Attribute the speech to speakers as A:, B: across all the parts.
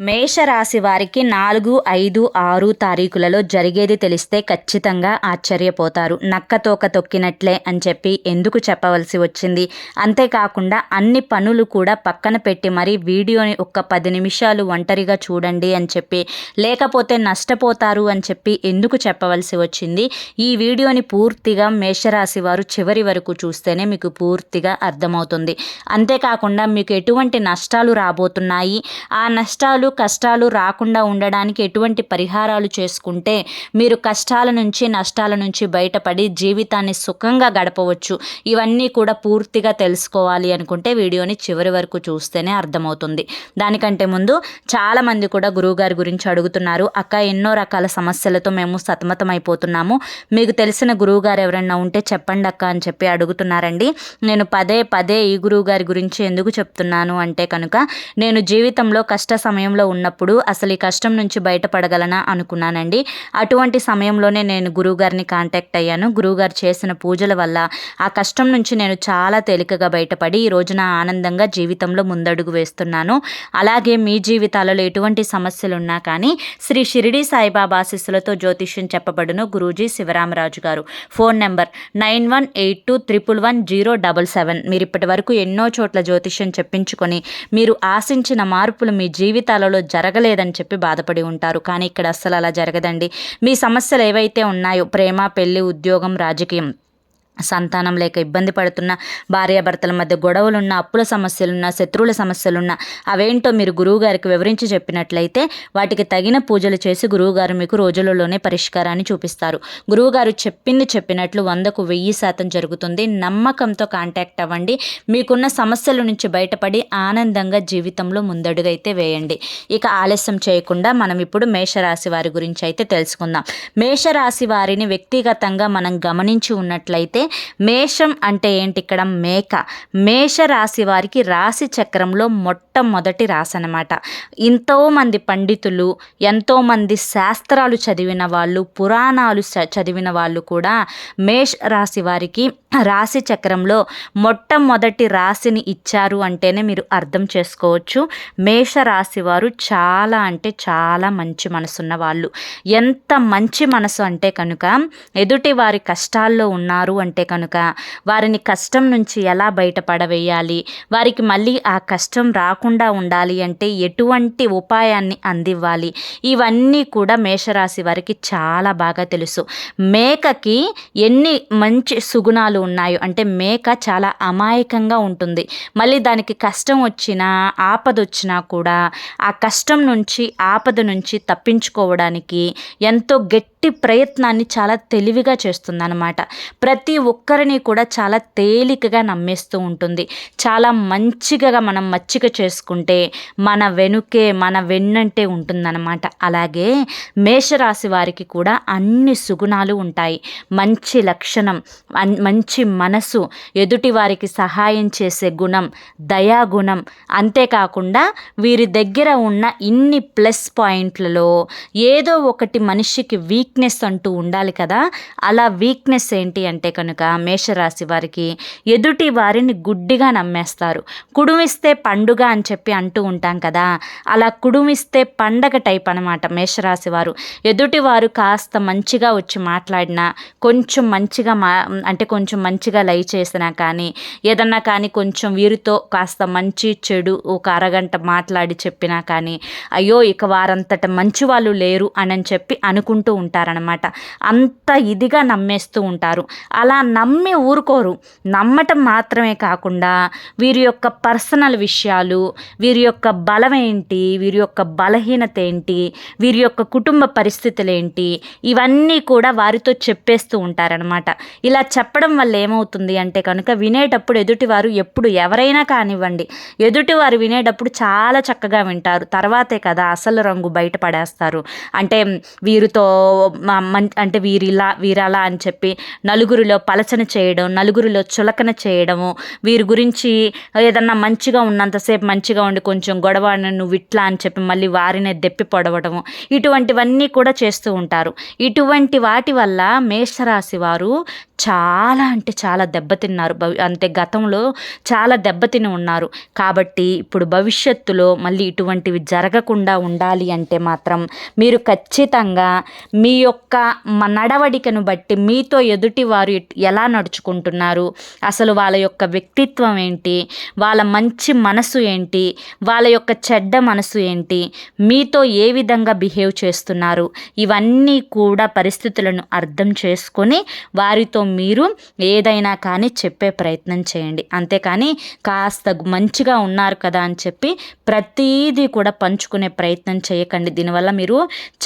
A: మేషరాశి వారికి నాలుగు ఐదు ఆరు తారీఖులలో జరిగేది తెలిస్తే ఖచ్చితంగా ఆశ్చర్యపోతారు. నక్కతోక తొక్కినట్లే అని చెప్పి ఎందుకు చెప్పవలసి వచ్చింది? అంతేకాకుండా అన్ని పనులు కూడా పక్కన పెట్టి మరి వీడియోని ఒక్క పది నిమిషాలు ఒంటరిగా చూడండి అని చెప్పి లేకపోతే నష్టపోతారు అని చెప్పి ఎందుకు చెప్పవలసి వచ్చింది? ఈ వీడియోని పూర్తిగా మేషరాశి వారు చివరి వరకు చూస్తేనే మీకు పూర్తిగా అర్థమవుతుంది. అంతేకాకుండా మీకు ఎటువంటి నష్టాలు రాబోతున్నాయి? ఆ నష్టాలు కష్టాలు రాకుండా ఉండడానికి ఎటువంటి పరిహారాలు చేసుకుంటే మీరు కష్టాల నుంచి నష్టాల నుంచి బయటపడి జీవితాన్ని సుఖంగా గడపవచ్చు. ఇవన్నీ కూడా పూర్తిగా తెలుసుకోవాలి అనుకుంటే వీడియోని చివరి వరకు చూస్తేనే అర్థమవుతుంది. దానికంటే ముందు చాలామంది కూడా గురువుగారి గురించి అడుగుతున్నారు. అక్క ఎన్నో రకాల సమస్యలతో మేము సతమతమైపోతున్నాము. మీకు తెలిసిన గురువుగారు ఎవరైనా ఉంటే చెప్పండి అక్క అని చెప్పి అడుగుతున్నారండి. నేను పదే పదే ఈ గురువుగారి గురించి ఎందుకు చెప్తున్నాను? అంటే కనుక నేను జీవితంలో కష్ట సమయంలో ఉన్నప్పుడు అసలు ఈ కష్టం నుంచి బయటపడగలనా అనుకున్నానండి. అటువంటి సమయంలోనే నేను గురువుగారిని కాంటాక్ట్ అయ్యాను. గురువుగారు చేసిన పూజల వల్ల ఆ కష్టం నుంచి నేను చాలా తేలికగా బయటపడి ఈ రోజున ఆనందంగా జీవితంలో ముందడుగు వేస్తున్నాను. అలాగే మీ జీవితాలలో ఎటువంటి సమస్యలు ఉన్నా కానీ శ్రీ షిరిడి సాయిబాబా ఆశీస్సులతో జ్యోతిష్యం చెప్పబడును గురూజీ శివరామరాజు గారు. Phone number nine one eight two triple one zero double seven. మీరు ఇప్పటి వరకు ఎన్నో చోట్ల జ్యోతిష్యం చెప్పించుకొని మీరు ఆశించిన మార్పులు మీ జీవితాలలో జరగలేదని చెప్పి బాధపడి ఉంటారు. కానీ ఇక్కడ అస్సలు అలా జరగదండి. మీ సమస్యలు ఏవైతే ఉన్నాయో ప్రేమ పెళ్ళి ఉద్యోగం రాజకీయం సంతానం లేక ఇబ్బంది పడుతున్న భార్యాభర్తల మధ్య గొడవలున్న అప్పుల సమస్యలున్న శత్రువుల సమస్యలున్న అవేంటో మీరు గురువుగారికి వివరించి చెప్పినట్లయితే వాటికి తగిన పూజలు చేసి గురువుగారు మీకు రోజులలోనే పరిష్కారాన్ని చూపిస్తారు. గురువుగారు చెప్పింది చెప్పినట్లు వందకు వెయ్యి శాతం జరుగుతుంది. నమ్మకంతో కాంటాక్ట్ అవ్వండి. మీకున్న సమస్యల నుంచి బయటపడి ఆనందంగా జీవితంలో ముందడుగైతే వేయండి. ఇక ఆలస్యం చేయకుండా మనం ఇప్పుడు మేషరాశి వారి గురించి అయితే తెలుసుకుందాం. మేషరాశి వారిని వ్యక్తిగతంగా మనం గమనించి ఉన్నట్లయితే మేషం అంటే ఏంటి ఇక్కడ? మేక. మేష రాశి వారికి రాశి చక్రంలో మొట్టమొదటి రాశి అనమాట ఎంతోమంది పండితులు ఎంతోమంది శాస్త్రాలు చదివిన వాళ్ళు పురాణాలు చదివిన వాళ్ళు కూడా మేష రాశి వారికి రాశి చక్రంలో మొట్టమొదటి రాశిని ఇచ్చారు అంటేనే మీరు అర్థం చేసుకోవచ్చు. మేష రాశి వారు చాలా అంటే చాలా మంచి మనసున్న వాళ్ళు. ఎంత మంచి మనసు అంటే కనుక ఎదుటి వారి కష్టాల్లో ఉన్నారు అంటే కనుక వారిని కష్టం నుంచి ఎలా బయటపడవేయాలి వారికి మళ్ళీ ఆ కష్టం రాకుండా ఉండాలి అంటే ఎటువంటి ఉపాయాన్ని అందివ్వాలి ఇవన్నీ కూడా మేషరాశి వారికి చాలా బాగా తెలుసు. మేకకి ఎన్ని మంచి సుగుణాలు ఉన్నాయో. అంటే మేక చాలా అమాయకంగా ఉంటుంది. మళ్ళీ దానికి కష్టం వచ్చినా ఆపద వచ్చినా కూడా ఆ కష్టం నుంచి ఆపద నుంచి తప్పించుకోవడానికి ఎంతో గట్టి ప్రయత్నాన్ని చాలా తెలివిగా చేస్తుందన్నమాట. ప్రతి ఒక్కరిని కూడా చాలా తేలికగా నమ్మేస్తూ ఉంటుంది. చాలా మంచిగా మనం మచ్చిక చేసుకుంటే మన వెనుకే మన వెన్నంటే ఉంటుందన్నమాట. అలాగే మేషరాశి వారికి కూడా అన్ని సుగుణాలు ఉంటాయి. మంచి లక్షణం మంచి మనసు ఎదుటి వారికి సహాయం చేసే గుణం దయాగుణం అంతేకాకుండా వీరి దగ్గర ఉన్న ఇన్ని ప్లస్ పాయింట్లలో ఏదో ఒకటి మనిషికి వీక్నెస్ అంటూ ఉండాలి కదా. అలా వీక్నెస్ ఏంటి అంటే కనుక మేషరాశి వారికి ఎదుటి వారిని గుడ్డిగా నమ్మేస్తారు. కుడుమిస్తే పండుగ అని చెప్పి అంటూ ఉంటాం కదా. అలా కుడుమిస్తే పండగ టైప్ అనమాట మేషరాశి వారు. ఎదుటి వారు కాస్త మంచిగా వచ్చి మాట్లాడినా కొంచెం మంచిగా మా అంటే కొంచెం మంచిగా లై చేసినా కానీ ఏదన్నా కానీ కొంచెం వీరితో కాస్త మంచి చెడు ఒక అరగంట మాట్లాడి చెప్పినా కానీ అయ్యో ఇక వారంతట మంచి వాళ్ళు లేరు అని చెప్పి అనుకుంటూ ఉంటారనమాట అంత ఇదిగా నమ్మేస్తూ ఉంటారు. అలా నమ్మి ఊరుకోరు. నమ్మటం మాత్రమే కాకుండా వీరి యొక్క పర్సనల్ విషయాలు వీరి యొక్క బలం ఏంటి వీరి యొక్క బలహీనత ఏంటి వీరి యొక్క కుటుంబ పరిస్థితులు ఏంటి ఇవన్నీ కూడా వారితో చెప్పేస్తూ ఉంటారనమాట ఇలా చెప్పడం వల్ల ఏమవుతుంది అంటే కనుక వినేటప్పుడు ఎదుటివారు ఎప్పుడు ఎవరైనా కానివ్వండి ఎదుటివారు వినేటప్పుడు చాలా చక్కగా వింటారు. తర్వాతే కదా అసలు రంగు బయటపడేస్తారు. అంటే వీరితో అంటే వీరిలా వీరలా అని చెప్పి నలుగురిలో పలచన చేయడం నలుగురిలో చులకన చేయడము వీరి గురించి ఏదన్నా మంచిగా ఉన్నంతసేపు మంచిగా ఉండి కొంచెం గొడవ నువ్వు ఇట్లా అని చెప్పి మళ్ళీ వారినే దెప్పి పొడవడము ఇటువంటివన్నీ కూడా చేస్తూ ఉంటారు. ఇటువంటి వాటి వల్ల మేషరాశి వారు చాలా అంటే చాలా దెబ్బతిన్నారు. భవి అంటే గతంలో చాలా దెబ్బతిని ఉన్నారు. కాబట్టి ఇప్పుడు భవిష్యత్తులో మళ్ళీ ఇటువంటివి జరగకుండా ఉండాలి అంటే మాత్రం మీరు ఖచ్చితంగా మీ యొక్క నడవడికను బట్టి మీతో ఎదుటి వారు ఎలా నడుచుకుంటున్నారు? అసలు వాళ్ళ యొక్క వ్యక్తిత్వం ఏంటి? వాళ్ళ మంచి మనసు ఏంటి? వాళ్ళ యొక్క చెడ్డ మనసు ఏంటి? మీతో ఏ విధంగా బిహేవ్ చేస్తున్నారు? ఇవన్నీ కూడా పరిస్థితులను అర్థం చేసుకొని వారితో మీరు ఏదైనా కానీ చెప్పే ప్రయత్నం చేయండి. అంతేకాని కాస్త మంచిగా ఉన్నారు కదా అని చెప్పి ప్రతీదీ కూడా పంచుకునే ప్రయత్నం చేయకండి. దీనివల్ల మీరు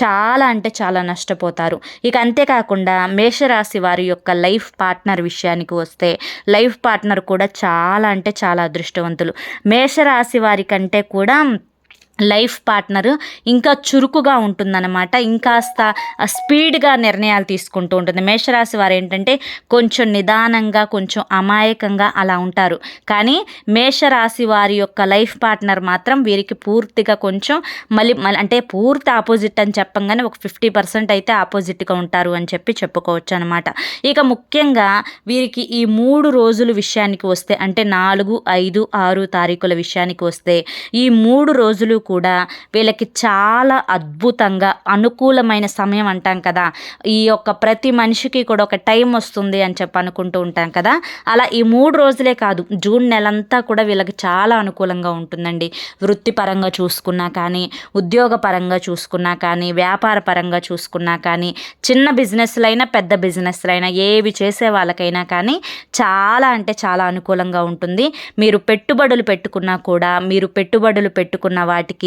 A: చాలా అంటే చాలా నష్టపోతారు. ఇక అంతేకాకుండా మేషరాశి వారి యొక్క లైఫ్ పార్ట్నర్ విషయానికి వస్తే లైఫ్ పార్ట్నర్ కూడా చాలా అంటే చాలా అదృష్టవంతులు. మేషరాశి వారి కంటే కూడా లైఫ్ పార్ట్నర్ ఇంకా చురుకుగా ఉంటుందన్నమాట. ఇంకాస్త స్పీడ్గా నిర్ణయాలు తీసుకుంటూ ఉంటుంది. మేషరాశి వారు ఏంటంటే కొంచెం నిదానంగా కొంచెం అమాయకంగా అలా ఉంటారు. కానీ మేషరాశి వారి యొక్క లైఫ్ పార్ట్నర్ మాత్రం వీరికి పూర్తిగా కొంచెం మళ్ళీ మళ్ళీ అంటే పూర్తి ఆపోజిట్ అని చెప్పంగానే ఒక ఫిఫ్టీ పర్సెంట్ అయితే ఆపోజిట్గా ఉంటారు అని చెప్పి చెప్పుకోవచ్చు అనమాట ఇక ముఖ్యంగా వీరికి ఈ మూడు రోజుల విషయానికి వస్తే అంటే నాలుగు ఐదు ఆరు తారీఖుల విషయానికి వస్తే ఈ మూడు రోజులు కూడా వీళ్ళకి చాలా అద్భుతంగా అనుకూలమైన సమయం అంటాం కదా. ఈ యొక్క ప్రతి మనిషికి కూడా ఒక టైం వస్తుంది అని చెప్పి అనుకుంటూ ఉంటాం కదా. అలా ఈ మూడు రోజులే కాదు జూన్ నెలంతా కూడా వీళ్ళకి చాలా అనుకూలంగా ఉంటుందండి. వృత్తిపరంగా చూసుకున్నా కానీ ఉద్యోగపరంగా చూసుకున్నా కానీ వ్యాపార పరంగా చూసుకున్నా కానీ చిన్న బిజినెస్లైనా పెద్ద బిజినెస్లైనా ఏవి చేసే వాళ్ళకైనా కానీ చాలా అంటే చాలా అనుకూలంగా ఉంటుంది. మీరు పెట్టుబడులు పెట్టుకున్నా కూడా మీరు పెట్టుబడులు పెట్టుకున్న వాటికి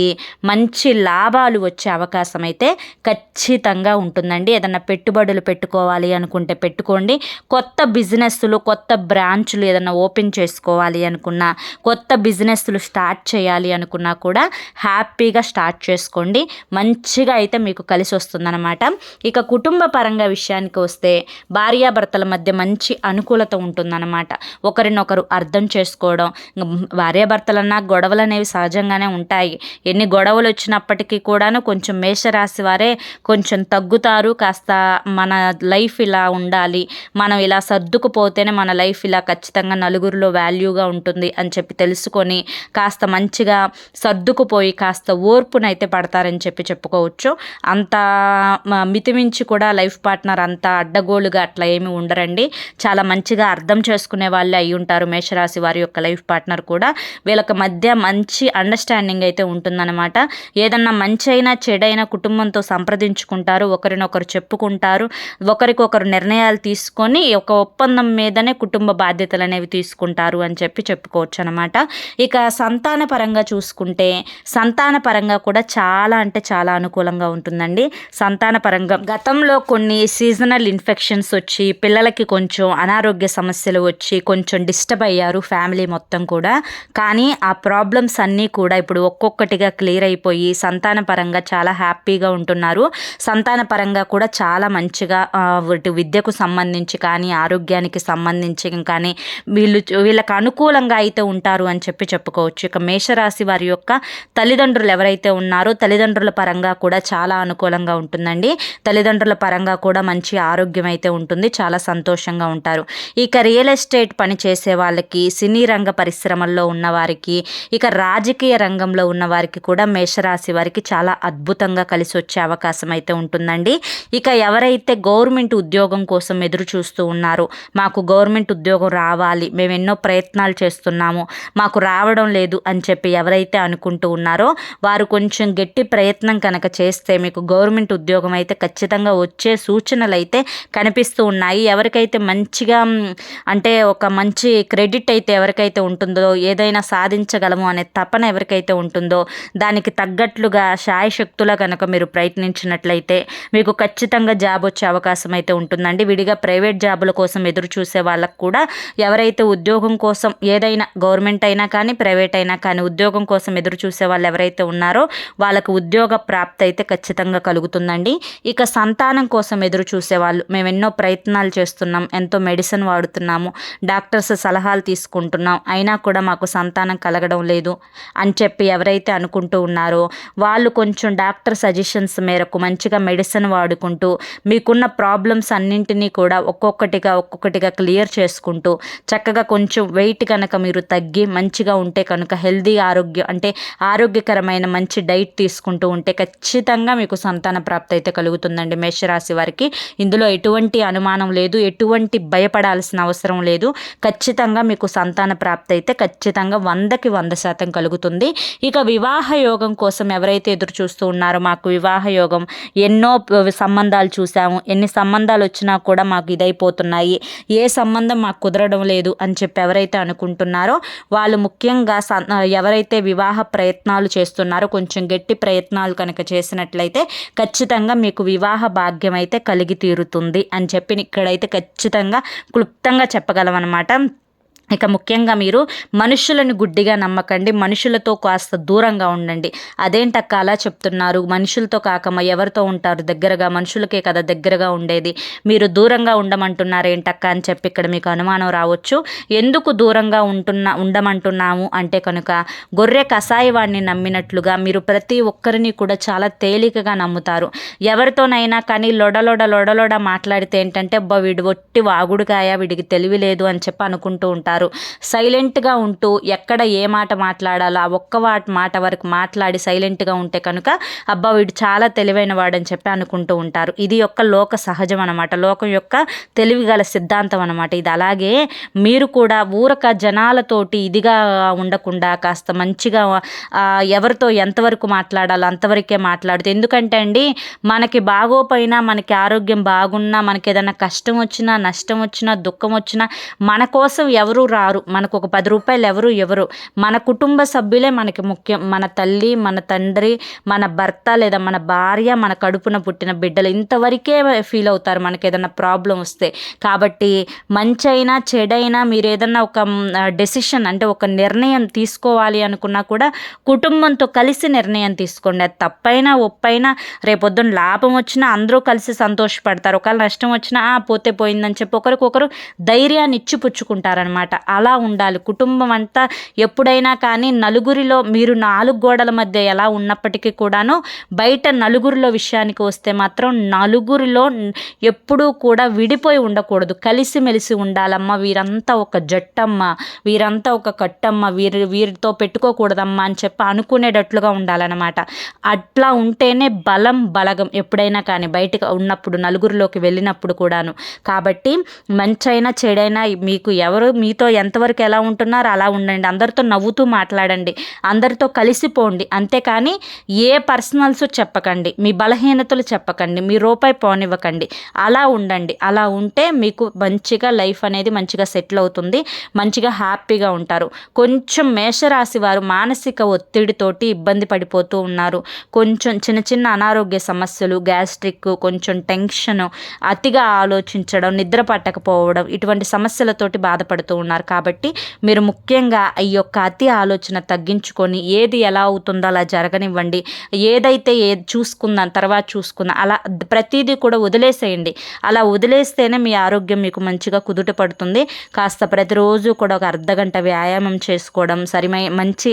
A: మంచి లాభాలు వచ్చే అవకాశం అయితే ఖచ్చితంగా ఉంటుందండి. ఏదన్నా పెట్టుబడులు పెట్టుకోవాలి అనుకుంటే పెట్టుకోండి. కొత్త బిజినెస్లు కొత్త బ్రాంచ్లు ఏదన్నా ఓపెన్ చేసుకోవాలి అనుకున్నా కొత్త బిజినెస్లు స్టార్ట్ చేయాలి అనుకున్నా కూడా హ్యాపీగా స్టార్ట్ చేసుకోండి. మంచిగా అయితే మీకు కలిసి వస్తుందన్నమాట. ఇక కుటుంబ పరంగా విషయానికి వస్తే భార్యాభర్తల మధ్య మంచి అనుకూలత ఉంటుందన్నమాట. ఒకరినొకరు అర్థం చేసుకోవడం భార్యాభర్తలన్నా గొడవలు అనేవి సహజంగానే ఉంటాయి. ఎన్ని గొడవలు వచ్చినప్పటికీ కూడాను కొంచెం మేషరాశి వారే కొంచెం తగ్గుతారు. కాస్త మన లైఫ్ ఇలా ఉండాలి. మనం ఇలా సర్దుకుపోతేనే మన లైఫ్ ఇలా ఖచ్చితంగా నలుగురిలో వాల్యూగా ఉంటుంది అని చెప్పి తెలుసుకొని కాస్త మంచిగా సర్దుకుపోయి కాస్త ఓర్పునైతే పడతారని చెప్పి చెప్పుకోవచ్చు. అంత మితిమించి కూడా లైఫ్ పార్ట్నర్ అంత అడ్డగోలుగా అట్లా ఏమి ఉండరండి. చాలా మంచిగా అర్థం చేసుకునే వాళ్ళే అయి ఉంటారు మేషరాశి వారి యొక్క లైఫ్ పార్ట్నర్ కూడా. వీళ్ళకి మధ్య మంచి అండర్స్టాండింగ్ అయితే ఉంటుందన్నమాట. ఏదన్నా మంచి అయినా చెడైనా కుటుంబంతో సంప్రదించుకుంటారు. ఒకరినొకరు చెప్పుకుంటారు. ఒకరికొకరు నిర్ణయాలు తీసుకొని ఒక ఒప్పందం మీదనే కుటుంబ బాధ్యతలు అనేవి తీసుకుంటారు అని చెప్పి చెప్పుకోవచ్చు అనమాట ఇక సంతాన పరంగా చూసుకుంటే సంతాన పరంగా కూడా చాలా అంటే చాలా అనుకూలంగా ఉంటుందండి. సంతాన పరంగా గతంలో కొన్ని సీజనల్ ఇన్ఫెక్షన్స్ వచ్చి పిల్లలకి కొంచెం అనారోగ్య సమస్యలు వచ్చి కొంచెం డిస్టర్బ్ అయ్యారు ఫ్యామిలీ మొత్తం కూడా. కానీ ఆ ప్రాబ్లమ్స్ అన్నీ కూడా ఇప్పుడు ఒక్కొక్కటి ఒక్కొక్కటిగా క్లియర్ అయిపోయి సంతాన పరంగా చాలా హ్యాపీగా ఉంటున్నారు. సంతాన పరంగా కూడా చాలా మంచిగా ఆ, విద్యకు సంబంధించి కానీ ఆరోగ్యానికి సంబంధించి కానీ వీళ్ళు వీళ్ళకి అనుకూలంగా అయితే ఉంటారు అని చెప్పి చెప్పుకోవచ్చు. ఇక మేషరాశి వారి యొక్క తల్లిదండ్రులు ఎవరైతే ఉన్నారో తల్లిదండ్రుల పరంగా కూడా చాలా అనుకూలంగా ఉంటుందండి. తల్లిదండ్రుల పరంగా కూడా మంచి ఆరోగ్యం అయితే ఉంటుంది. చాలా సంతోషంగా ఉంటారు. ఇక రియల్ ఎస్టేట్ పని చేసే వాళ్ళకి సినీ రంగ పరిశ్రమల్లో ఉన్నవారికి ఇక రాజకీయ రంగంలో ఉన్న వారికి కూడా మేషరాశి వారికి చాలా అద్భుతంగా కలిసి వచ్చే అవకాశం అయితే ఉంటుందండి. ఇక ఎవరైతే గవర్నమెంట్ ఉద్యోగం కోసం ఎదురు చూస్తూ ఉన్నారో మాకు గవర్నమెంట్ ఉద్యోగం రావాలి మేము ఎన్నో ప్రయత్నాలు చేస్తున్నాము మాకు రావడం లేదు అని చెప్పి ఎవరైతే అనుకుంటూ ఉన్నారో వారు కొంచెం గట్టి ప్రయత్నం కనుక చేస్తే మీకు గవర్నమెంట్ ఉద్యోగం అయితే ఖచ్చితంగా వచ్చే సూచనలు అయితే కనిపిస్తూ ఉన్నాయి. ఎవరికైతే మంచిగా అంటే ఒక మంచి క్రెడిట్ అయితే ఎవరికైతే ఉంటుందో ఏదైనా సాధించగలము అనే తపన ఎవరికైతే ఉంటుందో దానికి తగ్గట్లుగా శాయశక్తులా కనుక మీరు ప్రయత్నించినట్లయితే మీకు ఖచ్చితంగా జాబ్ వచ్చే అవకాశం అయితే ఉంటుందండి. విడిగా ప్రైవేట్ జాబుల కోసం ఎదురు చూసే వాళ్ళకు కూడా ఎవరైతే ఉద్యోగం కోసం ఏదైనా గవర్నమెంట్ అయినా కానీ ప్రైవేట్ అయినా కానీ ఉద్యోగం కోసం ఎదురు చూసే వాళ్ళు ఎవరైతే ఉన్నారో వాళ్ళకు ఉద్యోగ ప్రాప్తి అయితే ఖచ్చితంగా కలుగుతుందండి. ఇక సంతానం కోసం ఎదురు చూసే వాళ్ళు మేము ఎన్నో ప్రయత్నాలు చేస్తున్నాం ఎంతో మెడిసిన్ వాడుతున్నాము డాక్టర్స్ సలహాలు తీసుకుంటున్నాం అయినా కూడా మాకు సంతానం కలగడం లేదు అని చెప్పి ఎవరైతే అనుకుంటూ ఉన్నారో. వాళ్ళు కొంచెం డాక్టర్ సజెషన్స్ మేరకు మంచిగా మెడిసిన్ వాడుకుంటూ మీకున్న ప్రాబ్లమ్స్ అన్నింటినీ కూడా ఒక్కొక్కటిగా ఒక్కొక్కటిగా క్లియర్ చేసుకుంటూ చక్కగా కొంచెం వెయిట్ కనుక మీరు తగ్గి మంచిగా ఉంటే కనుక హెల్దీ ఆరోగ్యం అంటే ఆరోగ్యకరమైన మంచి డైట్ తీసుకుంటూ ఉంటే ఖచ్చితంగా మీకు సంతాన ప్రాప్తి అయితే కలుగుతుందండి మేషరాశి వారికి. ఇందులో ఎటువంటి అనుమానం లేదు ఎటువంటి భయపడాల్సిన అవసరం లేదు. ఖచ్చితంగా మీకు సంతాన ప్రాప్తి అయితే ఖచ్చితంగా వందకి వంద శాతం కలుగుతుంది. ఇక వివాహ యోగం కోసం ఎవరైతే ఎదురు చూస్తూ ఉన్నారో మాకు వివాహ యోగం ఎన్నో సంబంధాలు చూసాము. ఎన్ని సంబంధాలు వచ్చినా కూడా మాకు ఇదైపోతున్నాయి. ఏ సంబంధం మాకు కుదరడం లేదు అని చెప్పి ఎవరైతే అనుకుంటున్నారో వాళ్ళు ముఖ్యంగా ఎవరైతే వివాహ ప్రయత్నాలు చేస్తున్నారో కొంచెం గట్టి ప్రయత్నాలు కనుక చేసినట్లయితే ఖచ్చితంగా మీకు వివాహ భాగ్యం అయితే కలిగి తీరుతుంది అని చెప్పి ఇక్కడైతే ఖచ్చితంగా క్లుప్తంగా చెప్పగలం అనమాట ఇక ముఖ్యంగా మీరు మనుషులను గుడ్డిగా నమ్మకండి మనుషులతో కాస్త దూరంగా ఉండండి. అదేంటక్క అలా చెప్తున్నారు? మనుషులతో కాకమ్మ ఎవరితో ఉంటారు? దగ్గరగా మనుషులకే కదా దగ్గరగా ఉండేది. మీరు దూరంగా ఉండమంటున్నారు ఏంటక్క అని చెప్పి ఇక్కడ మీకు అనుమానం రావచ్చు. ఎందుకు దూరంగా ఉంటున్నా ఉండమంటున్నాము? అంటే కనుక గొర్రె కషాయవాడిని నమ్మినట్లుగా మీరు ప్రతి ఒక్కరిని కూడా చాలా తేలికగా నమ్ముతారు. ఎవరితోనైనా కానీ లొడలొడ లొడలొడ మాట్లాడితే ఏంటంటే అబ్బా వీడు ఒట్టి వాగుడుకాయ వీడికి తెలివి లేదు అని చెప్పి అనుకుంటూ ఉంటారు. ఉంటారు సైలెంట్గా ఉంటూ ఎక్కడ ఏ మాట మాట్లాడాలో ఆ ఒక్క మాట వరకు మాట్లాడి సైలెంట్గా ఉంటే కనుక అబ్బా వీడు చాలా తెలివైన వాడని చెప్పి అనుకుంటూ ఉంటారు. ఇది యొక్క లోక సహజం అనమాట లోకం యొక్క తెలివి గల సిద్ధాంతం అనమాట ఇది. అలాగే మీరు కూడా ఊరక జనాలతోటి ఇదిగా ఉండకుండా కాస్త మంచిగా ఎవరితో ఎంతవరకు మాట్లాడాలో అంతవరకే మాట్లాడుతూ ఎందుకంటే అండి మనకి బాగోపోయినా మనకి ఆరోగ్యం బాగున్నా మనకి ఏదైనా కష్టం వచ్చినా నష్టం వచ్చినా దుఃఖం వచ్చినా మన కోసం ఎవరు రారు. మనకు ఒక పది రూపాయలు ఎవరు ఎవరు మన కుటుంబ సభ్యులే మనకి ముఖ్యం. మన తల్లి మన తండ్రి మన భర్త లేదా మన భార్య మన కడుపున పుట్టిన బిడ్డలు ఇంతవరకే ఫీల్ అవుతారు. మనకి ఏదైనా ప్రాబ్లం వస్తే. కాబట్టి మంచి అయినా చెడైనా మీరు ఏదైనా ఒక డెసిషన్ అంటే ఒక నిర్ణయం తీసుకోవాలి అనుకున్నా కూడా కుటుంబంతో కలిసి నిర్ణయం తీసుకోండి. అది తప్పైనా ఒప్పైనా రేపొద్దున లాభం వచ్చినా అందరూ కలిసి సంతోషపడతారు. ఒకవేళ నష్టం వచ్చినా పోతే పోయిందని చెప్పి ఒకరికొకరు ధైర్యాన్ని ఇచ్చిపుచ్చుకుంటారనమాట అలా ఉండాలి. కుటుంబం అంతా ఎప్పుడైనా కానీ నలుగురిలో మీరు నాలుగు గోడల మధ్య ఎలా ఉన్నప్పటికీ కూడాను బయట నలుగురిలో విషయానికి వస్తే మాత్రం నలుగురిలో ఎప్పుడూ కూడా విడిపోయి ఉండకూడదు. కలిసిమెలిసి ఉండాలమ్మ. వీరంతా ఒక జట్టమ్మ. వీరంతా ఒక కట్టమ్మ. వీరి వీరితో పెట్టుకోకూడదమ్మా అని చెప్పి అనుకునేటట్లుగా ఉండాలన్నమాట. అట్లా ఉంటేనే బలం బలగం ఎప్పుడైనా కానీ బయటకు ఉన్నప్పుడు నలుగురిలోకి వెళ్ళినప్పుడు కూడాను. కాబట్టి మంచైనా చెడైనా మీకు ఎవరు మీతో ఎంతవరకు ఎలా ఉంటున్నారో అలా ఉండండి. అందరితో నవ్వుతూ మాట్లాడండి. అందరితో కలిసిపోండి అంతేకాని ఏ పర్సనల్స్ చెప్పకండి. మీ బలహీనతలు చెప్పకండి. మీ రూపాయి పోనివ్వకండి. అలా ఉండండి. అలా ఉంటే మీకు మంచిగా లైఫ్ అనేది మంచిగా సెటిల్ అవుతుంది. మంచిగా హ్యాపీగా ఉంటారు. కొంచెం మేషరాశి వారు మానసిక ఒత్తిడితోటి ఇబ్బంది పడిపోతూ ఉన్నారు. కొంచెం చిన్న చిన్న అనారోగ్య సమస్యలు గ్యాస్ట్రిక్ కొంచెం టెన్షన్ అతిగా ఆలోచించడం నిద్ర పట్టకపోవడం ఇటువంటి సమస్యలతోటి బాధపడుతూ ఉన్నారు. కాబట్టి మీరు ముఖ్యంగా ఈ యొక్క అతి ఆలోచన తగ్గించుకొని ఏది ఎలా అవుతుందో అలా జరగనివ్వండి. ఏదైతే ఏ చూసుకుందాం తర్వాత చూసుకుందాం అలా ప్రతిదీ కూడా వదిలేసేయండి. అలా వదిలేస్తేనే మీ ఆరోగ్యం మీకు మంచిగా కుదుట పడుతుంది. కాస్త ప్రతిరోజు కూడా ఒక అర్ధగంట వ్యాయామం చేసుకోవడం సరిమై మంచి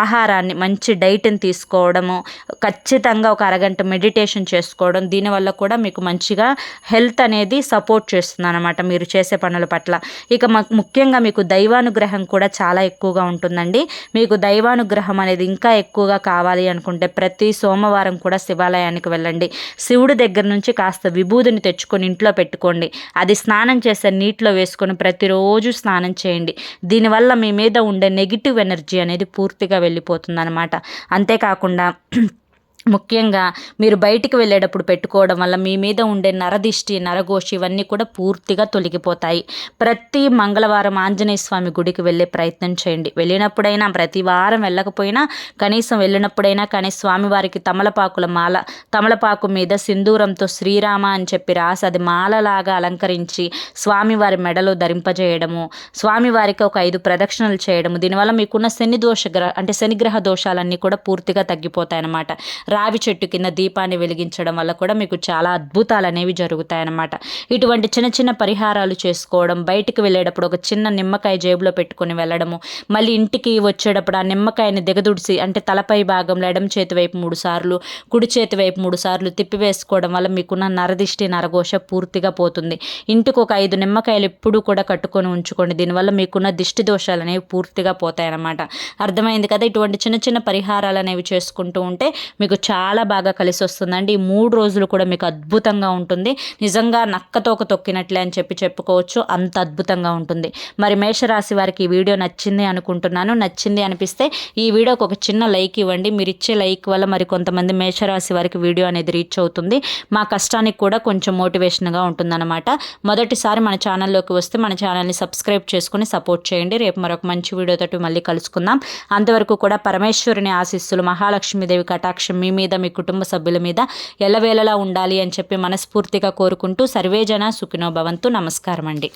A: ఆహారాన్ని మంచి డైట్ని తీసుకోవడము ఖచ్చితంగా ఒక అరగంట మెడిటేషన్ చేసుకోవడం దీనివల్ల కూడా మీకు మంచిగా హెల్త్ అనేది సపోర్ట్ చేస్తుంది అనమాట మీరు చేసే పనుల పట్ల. ఇక ముఖ్యంగా మీకు దైవానుగ్రహం కూడా చాలా ఎక్కువగా ఉంటుందండి. మీకు దైవానుగ్రహం అనేది ఇంకా ఎక్కువగా కావాలి అనుకుంటే ప్రతి సోమవారం కూడా శివాలయానికి వెళ్ళండి. శివుడి దగ్గర నుంచి కాస్త విభూదిని తెచ్చుకొని ఇంట్లో పెట్టుకోండి. అది స్నానం చేసే నీటిలో వేసుకొని ప్రతిరోజు స్నానం చేయండి. దీనివల్ల మీ మీద ఉండే నెగిటివ్ ఎనర్జీ అనేది పూర్తిగా వెళ్ళిపోతుంది అనమాట అంతేకాకుండా ముఖ్యంగా మీరు బయటికి వెళ్ళేటప్పుడు పెట్టుకోవడం వల్ల మీ మీద ఉండే నరదిష్టి నరఘోష ఇవన్నీ కూడా పూర్తిగా తొలగిపోతాయి. ప్రతి మంగళవారం ఆంజనేయ స్వామి గుడికి వెళ్ళే ప్రయత్నం చేయండి. వెళ్ళినప్పుడైనా ప్రతి వారం వెళ్ళకపోయినా కనీసం వెళ్ళినప్పుడైనా కానీ స్వామివారికి తమలపాకుల మాల తమలపాకు మీద సింధూరంతో శ్రీరామ అని చెప్పి రాసి అది మాలలాగా అలంకరించి స్వామివారి మెడలో ధరింపజేయడము స్వామివారికి ఒక ఐదు ప్రదక్షిణలు చేయడము దీనివల్ల మీకున్న శని దోష గ్రహ అంటే శనిగ్రహ దోషాలన్నీ కూడా పూర్తిగా తగ్గిపోతాయి అన్నమాట రావి చెట్టు కింద దీపాన్ని వెలిగించడం వల్ల కూడా మీకు చాలా అద్భుతాలు అనేవి జరుగుతాయన్నమాట. ఇటువంటి చిన్న చిన్న పరిహారాలు చేసుకోవడం బయటికి వెళ్ళేటప్పుడు ఒక చిన్న నిమ్మకాయ జేబులో పెట్టుకొని వెళ్ళడము మళ్ళీ ఇంటికి వచ్చేటప్పుడు ఆ నిమ్మకాయని దిగదుడిసి అంటే తలపై భాగంలో ఎడమ చేతి వైపు మూడు సార్లు కుడి చేతి వైపు మూడు సార్లు తిప్పివేసుకోవడం వల్ల మీకున్న నరదిష్టి నరఘోష పూర్తిగా పోతుంది. ఇంటికి ఒక ఐదు నిమ్మకాయలు ఎప్పుడూ కూడా కట్టుకొని ఉంచుకోండి. దీనివల్ల మీకున్న దిష్టి దోషాలు అనేవి పూర్తిగా పోతాయన్నమాట. అర్థమైంది కదా? ఇటువంటి చిన్న చిన్న పరిహారాలు అనేవి చేసుకుంటూ ఉంటే మీకు చాలా బాగా కలిసి వస్తుందండి ఈ మూడు రోజులు కూడా మీకు అద్భుతంగా ఉంటుంది. నిజంగా నక్కతోక తొక్కినట్లే అని చెప్పి చెప్పుకోవచ్చు. అంత అద్భుతంగా ఉంటుంది. మరి మేషరాశి వారికి ఈ వీడియో నచ్చింది అనుకుంటున్నాను. నచ్చింది అనిపిస్తే ఈ వీడియోకి ఒక చిన్న లైక్ ఇవ్వండి. మీరు ఇచ్చే లైక్ వల్ల మరి కొంతమంది మేషరాశి వారికి వీడియో అనేది రీచ్ అవుతుంది. మా కష్టానికి కూడా కొంచెం మోటివేషన్గా ఉంటుందన్నమాట. మొదటిసారి మన ఛానల్లోకి వస్తే మన ఛానల్ని సబ్స్క్రైబ్ చేసుకుని సపోర్ట్ చేయండి. రేపు మరొక మంచి వీడియోతో మళ్ళీ కలుసుకుందాం. అంతవరకు కూడా పరమేశ్వరుని ఆశీస్సులు మహాలక్ష్మీదేవి కటాక్షం మీ మీద మీ కుటుంబ సభ్యుల మీద ఎల్లవేళలా ఉండాలి అని చెప్పి మనస్ఫూర్తిగా కోరుకుంటూ సర్వేజన సుఖినో భవంతు. నమస్కారం అండి